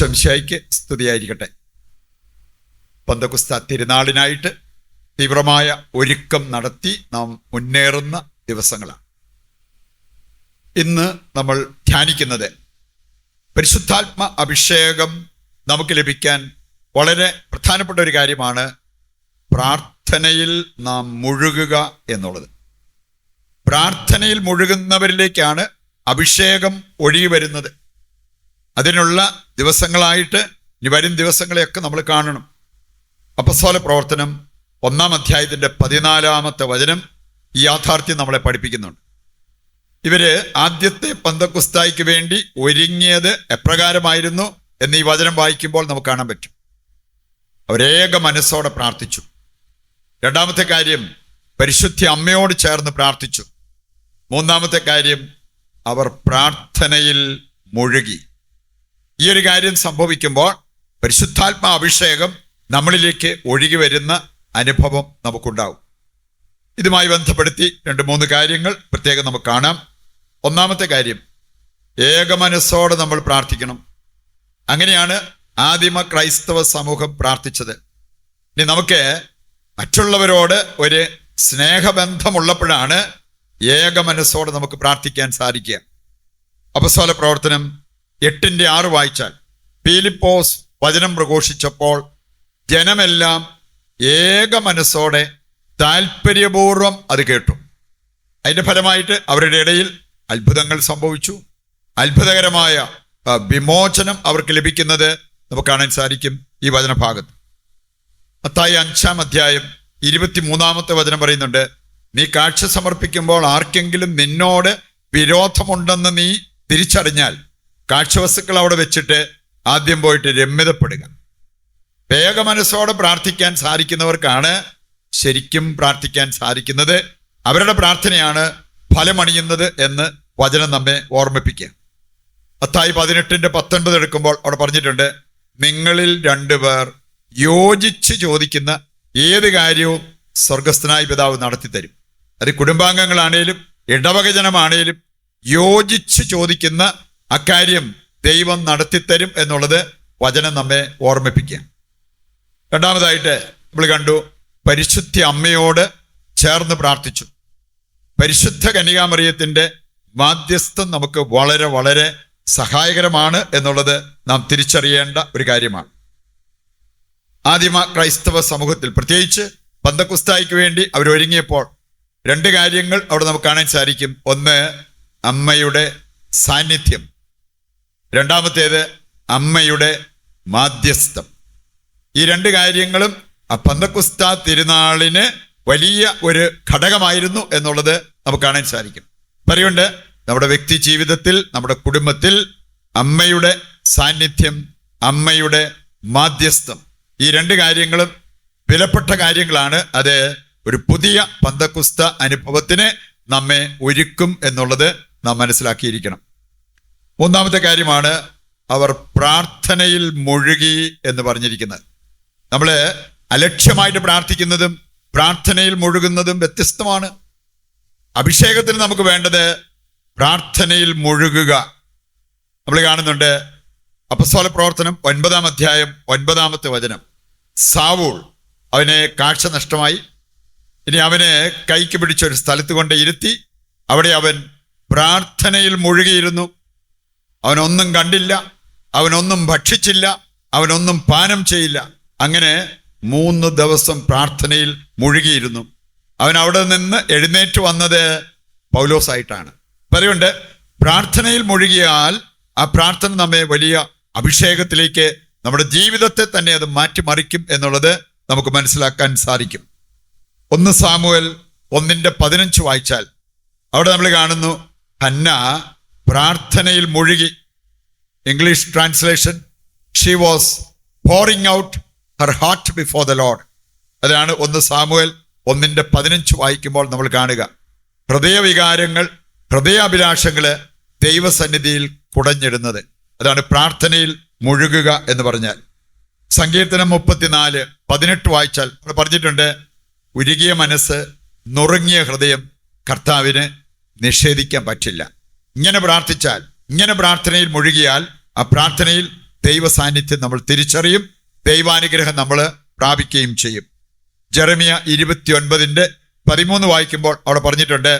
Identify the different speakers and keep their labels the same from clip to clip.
Speaker 1: ശംശായിക്ക് സ്തുതിയായിരിക്കട്ടെ. പന്തകുസ്ത തിരുനാളിനായിട്ട് തീവ്രമായ ഒരുക്കം നടത്തി നാം മുന്നേറുന്ന ദിവസങ്ങളാണ്. ഇന്ന് നമ്മൾ ധ്യാനിക്കുന്നത് പരിശുദ്ധാത്മ അഭിഷേകം നമുക്ക് ലഭിക്കാൻ വളരെ പ്രധാനപ്പെട്ട ഒരു കാര്യമാണ് പ്രാർത്ഥനയിൽ നാം മുഴുകുക എന്നുള്ളത്. പ്രാർത്ഥനയിൽ മുഴുകുന്നവരിലേക്കാണ് അഭിഷേകം ഒഴുകി വരുന്നത്. അതിനുള്ള ദിവസങ്ങളായിട്ട് ഇനി വരും ദിവസങ്ങളെയൊക്കെ നമ്മൾ കാണണം. അപ്പസ്വല പ്രവർത്തനം ഒന്നാം അധ്യായത്തിന്റെ പതിനാലാമത്തെ വചനം ഈ യാഥാർത്ഥ്യം നമ്മളെ പഠിപ്പിക്കുന്നുണ്ട്. ഇവർ ആദ്യത്തെ പന്തക്കുസ്തായിക്ക് വേണ്ടി ഒരുങ്ങിയത് എപ്രകാരമായിരുന്നു എന്ന് ഈ വചനം വായിക്കുമ്പോൾ നമുക്ക് കാണാൻ പറ്റും. അവരേക മനസ്സോടെ പ്രാർത്ഥിച്ചു. രണ്ടാമത്തെ കാര്യം പരിശുദ്ധി അമ്മയോട് ചേർന്ന് പ്രാർത്ഥിച്ചു. മൂന്നാമത്തെ കാര്യം അവർ പ്രാർത്ഥനയിൽ മുഴുകി. ഈ ഒരു കാര്യം സംഭവിക്കുമ്പോൾ പരിശുദ്ധാത്മാ അഭിഷേകം നമ്മളിലേക്ക് ഒഴുകി വരുന്ന അനുഭവം നമുക്കുണ്ടാവും. ഇതുമായി ബന്ധപ്പെടുത്തി രണ്ട് മൂന്ന് കാര്യങ്ങൾ പ്രത്യേകം നമുക്ക് കാണാം. ഒന്നാമത്തെ കാര്യം ഏകമനസ്സോടെ നമ്മൾ പ്രാർത്ഥിക്കണം. അങ്ങനെയാണ് ആദിമ ക്രൈസ്തവ സമൂഹം പ്രാർത്ഥിച്ചത്. ഇനി നമുക്ക് മറ്റുള്ളവരോട് ഒരു സ്നേഹബന്ധമുള്ളപ്പോഴാണ് ഏകമനസ്സോടെ നമുക്ക് പ്രാർത്ഥിക്കാൻ സാധിക്കുക. അപസ്വല പ്രവർത്തനം എട്ടിന്റെ ആറ് വായിച്ചാൽ പീലിപ്പോസ് വചനം പ്രഘോഷിച്ചപ്പോൾ ജനമെല്ലാം ഏക മനസ്സോടെ താല്പര്യപൂർവം അത് കേട്ടു. അതിന്റെ ഫലമായിട്ട് അവരുടെ ഇടയിൽ അത്ഭുതങ്ങൾ സംഭവിച്ചു. അത്ഭുതകരമായ വിമോചനം അവർക്ക് ലഭിക്കുന്നത് നമുക്ക് കാണാൻ സാധിക്കും ഈ വചനഭാഗത്ത് അത്തായി അഞ്ചാം അധ്യായം ഇരുപത്തിമൂന്നാമത്തെ വചനം പറയുന്നുണ്ട് നീ കാഴ്ച സമർപ്പിക്കുമ്പോൾ ആർക്കെങ്കിലും നിന്നോട് വിരോധമുണ്ടെന്ന് നീ തിരിച്ചറിഞ്ഞാൽ കാഴ്ചവസ്തുക്കൾ അവിടെ വെച്ചിട്ട് ആദ്യം പോയിട്ട് രമ്യതപ്പെടുക. വേഗ മനസ്സോടെ പ്രാർത്ഥിക്കാൻ സാധിക്കുന്നവർക്കാണ് ശരിക്കും പ്രാർത്ഥിക്കാൻ സാധിക്കുന്നത്. അവരുടെ പ്രാർത്ഥനയാണ് ഫലമണിയുന്നത് എന്ന് വചനം നമ്മെ ഓർമ്മിപ്പിക്കുക. പത്തായി പതിനെട്ടിന്റെ പത്തൊൻപത് എടുക്കുമ്പോൾ അവിടെ പറഞ്ഞിട്ടുണ്ട് നിങ്ങളിൽ രണ്ടുപേർ യോജിച്ച് ചോദിക്കുന്ന ഏത് കാര്യവും സ്വർഗസ്ഥനായ പിതാവ് നടത്തിത്തരും. അത് കുടുംബാംഗങ്ങളാണേലും ഇടവകജനമാണേലും യോജിച്ച് ചോദിക്കുന്ന അക്കാര്യം ദൈവം നടത്തിത്തരും എന്നുള്ളത് വചനം നമ്മെ ഓർമ്മിപ്പിക്കുക. രണ്ടാമതായിട്ട് നമ്മൾ കണ്ടു പരിശുദ്ധ അമ്മയോട് ചേർന്ന് പ്രാർത്ഥിച്ചു. പരിശുദ്ധ കനികാമറിയത്തിന്റെ മാധ്യസ്ഥം നമുക്ക് വളരെ വളരെ സഹായകരമാണ് എന്നുള്ളത് നാം തിരിച്ചറിയേണ്ട ഒരു കാര്യമാണ്. ആദിമ ക്രൈസ്തവ സമൂഹത്തിൽ പ്രത്യേകിച്ച് പന്തക്കുസ്തായിക്ക് വേണ്ടി അവരൊരുങ്ങിയപ്പോൾ രണ്ട് കാര്യങ്ങൾ അവിടെ നമുക്ക് കാണാൻ സാധിക്കും. ഒന്ന് അമ്മയുടെ സാന്നിധ്യം. രണ്ടാമത്തേത് അമ്മയുടെ മാധ്യസ്ഥം. ഈ രണ്ട് കാര്യങ്ങളും ആ പന്തക്കുസ്ത തിരുനാളിന് വലിയ ഒരു ഘടകമായിരുന്നു എന്നുള്ളത് നമുക്ക് കാണാൻ സാധിക്കും. പറയുണ്ട് നമ്മുടെ വ്യക്തി ജീവിതത്തിൽ നമ്മുടെ കുടുംബത്തിൽ അമ്മയുടെ സാന്നിധ്യം അമ്മയുടെ മാധ്യസ്ഥം ഈ രണ്ട് കാര്യങ്ങളും വിലപ്പെട്ട കാര്യങ്ങളാണ്. അത് ഒരു പുതിയ പന്തക്കുസ്ത അനുഭവത്തിന് നമ്മെ ഒരുക്കും എന്നുള്ളത് നാം മനസ്സിലാക്കിയിരിക്കണം. മൂന്നാമത്തെ കാര്യമാണ് അവർ പ്രാർത്ഥനയിൽ മുഴുകി എന്ന് പറഞ്ഞിരിക്കുന്നത്. നമ്മൾ അലക്ഷ്യമായിട്ട് പ്രാർത്ഥിക്കുന്നതും പ്രാർത്ഥനയിൽ മുഴുകുന്നതും വ്യത്യസ്തമാണ്. അഭിഷേകത്തിന് നമുക്ക് വേണ്ടത് പ്രാർത്ഥനയിൽ മുഴുകുക. നമ്മൾ കാണുന്നുണ്ട് അപസ്വല പ്രവർത്തനം ഒൻപതാം അധ്യായം ഒൻപതാമത്തെ വചനം. സാവൂൾ അവനെ കാഴ്ച നഷ്ടമായി. ഇനി അവനെ കൈക്ക് പിടിച്ച ഒരു സ്ഥലത്ത് കൊണ്ട് ഇരുത്തി അവിടെ അവൻ പ്രാർത്ഥനയിൽ മുഴുകിയിരുന്നു. അവനൊന്നും കണ്ടില്ല അവനൊന്നും ഭക്ഷിച്ചില്ല അവനൊന്നും പാനം ചെയ്യില്ല. അങ്ങനെ മൂന്ന് ദിവസം പ്രാർത്ഥനയിൽ മുഴുകിയിരുന്നു. അവൻ അവിടെ നിന്ന് എഴുന്നേറ്റ് വന്നത് പൗലോസായിട്ടാണ്. പറയുണ്ട് പ്രാർത്ഥനയിൽ മുഴുകിയാൽ ആ പ്രാർത്ഥന നമ്മെ വലിയ അഭിഷേകത്തിലേക്ക് നമ്മുടെ ജീവിതത്തെ തന്നെ അത് മാറ്റിമറിക്കും എന്നുള്ളത് നമുക്ക് മനസ്സിലാക്കാൻ സാധിക്കും. ഒന്ന് സാമുവൽ ഒന്നിന്റെ പതിനഞ്ച് വായിച്ചാൽ അവിടെ നമ്മൾ കാണുന്നു ഹന്ന പ്രാർത്ഥനയിൽ മുഴുകി. English translation she was pouring out her heart before the lord അതാണ് ഒന്ന് സാമുവൽ ഒന്നിന്റെ പതിനഞ്ച് വായിക്കുമ്പോൾ നമ്മൾ കാണുക. ഹൃദയവികാരങ്ങൾ ഹൃദയാഭിലാഷങ്ങൾ ദൈവസന്നിധിയിൽ കുടഞ്ഞിടുന്നത്. അതാണ് പ്രാർത്ഥനയിൽ മുഴുകുക എന്ന് പറഞ്ഞാൽ. സങ്കീർത്തനം മുപ്പത്തിനാല് പതിനെട്ട് വായിച്ചാൽ അവിടെ പറഞ്ഞിട്ടുണ്ട് ഉരുകിയ മനസ്സ് നുറുങ്ങിയ ഹൃദയം കർത്താവിന് നിഷേധിക്കാൻ പറ്റില്ല. ഇങ്ങനെ പ്രാർത്ഥിച്ചാൽ ഇങ്ങനെ പ്രാർത്ഥനയിൽ മുഴുകിയാൽ ആ പ്രാർത്ഥനയിൽ ദൈവ സാന്നിധ്യം നമ്മൾ തിരിച്ചറിയും ദൈവാനുഗ്രഹം നമ്മൾ പ്രാപിക്കുകയും ചെയ്യും. ജെറമിയ ഇരുപത്തി ഒൻപതിന്റെ പതിമൂന്ന് വായിക്കുമ്പോൾ അവിടെ പറഞ്ഞിട്ടുണ്ട്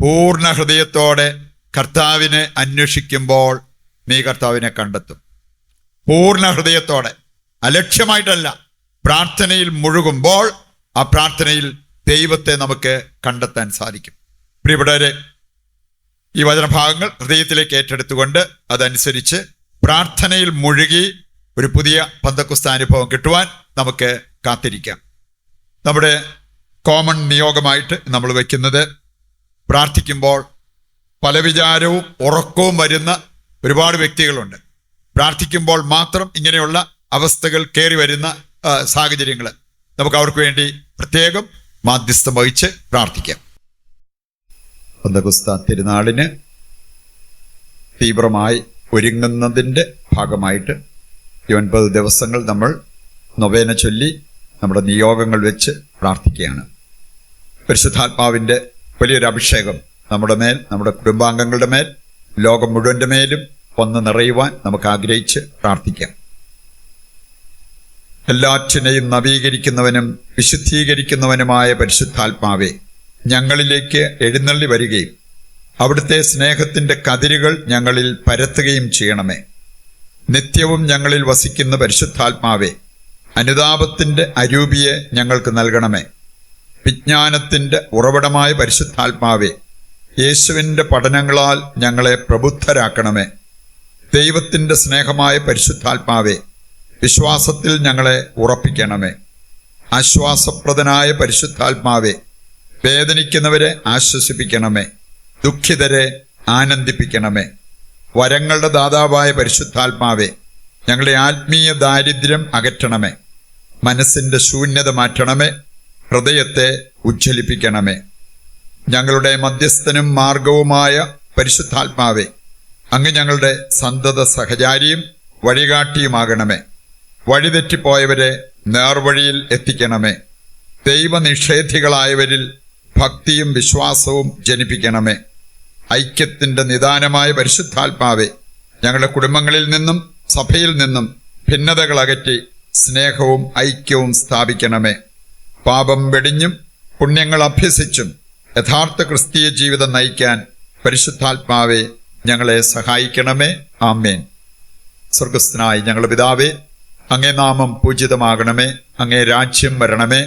Speaker 1: പൂർണ ഹൃദയത്തോടെ കർത്താവിനെ അന്വേഷിക്കുമ്പോൾ നീ കർത്താവിനെ കണ്ടെത്തും. പൂർണ ഹൃദയത്തോടെ അലക്ഷ്യമായിട്ടല്ല പ്രാർത്ഥനയിൽ മുഴുകുമ്പോൾ ആ പ്രാർത്ഥനയിൽ ദൈവത്തെ നമുക്ക് കണ്ടെത്താൻ സാധിക്കും. പ്രിയപ്പെട്ടവരെ ഈ വചനഭാഗങ്ങൾ ഹൃദയത്തിലേക്ക് ഏറ്റെടുത്തുകൊണ്ട് അതനുസരിച്ച് പ്രാർത്ഥനയിൽ മുഴുകി ഒരു പുതിയ പന്തക്കുസ്ത അനുഭവം കിട്ടുവാൻ നമുക്ക് കാത്തിരിക്കാം. നമ്മുടെ കോമൺ നിയോഗമായിട്ട് നമ്മൾ വയ്ക്കുന്നത് പ്രാർത്ഥിക്കുമ്പോൾ പല വിചാരവും ഉറക്കവും വരുന്ന ഒരുപാട് വ്യക്തികളുണ്ട്. പ്രാർത്ഥിക്കുമ്പോൾ മാത്രം ഇങ്ങനെയുള്ള അവസ്ഥകൾ കയറി വരുന്ന സാഹചര്യങ്ങൾ നമുക്ക് അവർക്ക് വേണ്ടി പ്രത്യേകം മാധ്യസ്ഥം വഹിച്ച് പ്രാർത്ഥിക്കാം. പന്തകുസ്ത തിരുനാളിന് തീവ്രമായി ഒരുങ്ങുന്നതിന്റെ ഭാഗമായിട്ട് ഈ ഒൻപത് ദിവസങ്ങൾ നമ്മൾ നൊവേന ചൊല്ലി നമ്മുടെ നിയോഗങ്ങൾ വെച്ച് പ്രാർത്ഥിക്കുകയാണ്. പരിശുദ്ധാത്മാവിന്റെ വലിയൊരു അഭിഷേകം നമ്മുടെ മേൽ നമ്മുടെ കുടുംബാംഗങ്ങളുടെ മേൽ ലോകം മുഴുവന്റെ മേലും വന്ന് നിറയുവാൻ നമുക്ക് ആഗ്രഹിച്ച് പ്രാർത്ഥിക്കാം. എല്ലാറ്റിനെയും നവീകരിക്കുന്നവനും വിശുദ്ധീകരിക്കുന്നവനുമായ പരിശുദ്ധാത്മാവെ ഞങ്ങളിലേക്ക് എഴുന്നള്ളി വരികയും അവിടുത്തെ സ്നേഹത്തിന്റെ കതിരുകൾ ഞങ്ങളിൽ പരത്തുകയും ചെയ്യണമേ. നിത്യവും ഞങ്ങളിൽ വസിക്കുന്ന പരിശുദ്ധാത്മാവേ അനുതാപത്തിന്റെ അരൂപിയെ ഞങ്ങൾക്ക് നൽകണമേ. വിജ്ഞാനത്തിന്റെ ഉറവിടമായ പരിശുദ്ധാത്മാവേ യേശുവിന്റെ പഠനങ്ങളാൽ ഞങ്ങളെ പ്രബുദ്ധരാക്കണമേ. ദൈവത്തിന്റെ സ്നേഹമായ പരിശുദ്ധാത്മാവേ വിശ്വാസത്തിൽ ഞങ്ങളെ ഉറപ്പിക്കണമേ. ആശ്വാസപ്രദനായ പരിശുദ്ധാത്മാവെ വേദനിക്കുന്നവരെ ആശ്വസിപ്പിക്കണമേ. ദുഃഖിതരെ ആനന്ദിപ്പിക്കണമേ. വരങ്ങളുടെ ദാതാവായ പരിശുദ്ധാത്മാവേ ഞങ്ങളുടെ ആത്മീയ ദാരിദ്ര്യം അകറ്റണമേ. മനസ്സിന്റെ ശൂന്യത മാറ്റണമേ. ഹൃദയത്തെ ഉജ്ജ്വലിപ്പിക്കണമേ. ഞങ്ങളുടെ മധ്യസ്ഥനും മാർഗവുമായ പരിശുദ്ധാത്മാവെ അങ്ങ് ഞങ്ങളുടെ സന്തത സഹചാരിയും വഴികാട്ടിയുമാകണമേ. വഴിതെറ്റിപ്പോയവരെ നേർവഴിയിൽ എത്തിക്കണമേ. ദൈവനിഷേധികളായവരിൽ ഭക്തിയും വിശ്വാസവും ജനിപ്പിക്കണമേ. ഐക്യത്തിന്റെ നിദാനമായ പരിശുദ്ധാത്മാവെ ഞങ്ങളുടെ കുടുംബങ്ങളിൽ നിന്നും സഭയിൽ നിന്നും ഭിന്നതകൾ അകറ്റി സ്നേഹവും ഐക്യവും സ്ഥാപിക്കണമേ. പാപം വെടിഞ്ഞും പുണ്യങ്ങൾ അഭ്യസിച്ചും യഥാർത്ഥ ക്രിസ്തീയ ജീവിതം നയിക്കാൻ പരിശുദ്ധാത്മാവെ ഞങ്ങളെ സഹായിക്കണമേ. ആമേൻ. സ്വർഗസ്ഥനായി ഞങ്ങളുടെ പിതാവേ അങ്ങേ നാമം പൂജിതമാകണമേ. അങ്ങേ രാജ്യം വരണമേ.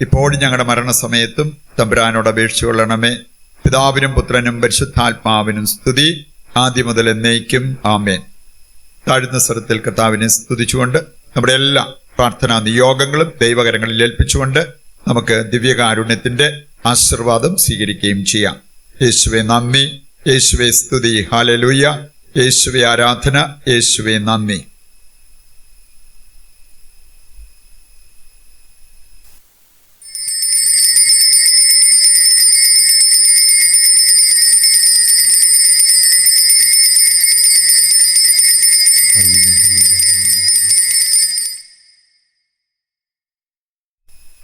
Speaker 1: ഇപ്പോഴും ഞങ്ങളുടെ മരണസമയത്തും തമ്പുരാനോട് അപേക്ഷിച്ചുകൊള്ളണമേ. പിതാവിനും പുത്രനും പരിശുദ്ധാത്മാവിനും സ്തുതി. ആദ്യം മുതൽ എന്നേക്കും ആമേൻ. താഴ്ന്ന സ്വരത്തിൽ കർത്താവിനെ സ്തുതിച്ചുകൊണ്ട് നമ്മുടെ എല്ലാ പ്രാർത്ഥനാ നിയോഗങ്ങളും ദൈവകരങ്ങളിൽ ഏൽപ്പിച്ചുകൊണ്ട് നമുക്ക് ദിവ്യകാരുണ്യത്തിന്റെ ആശീർവാദം സ്വീകരിക്കുകയും ചെയ്യാം. യേശുവെ നന്ദി. യേശുവെ സ്തുതി. ഹാലലൂയ യേശുവെ ആരാധന. യേശുവെ നന്ദി.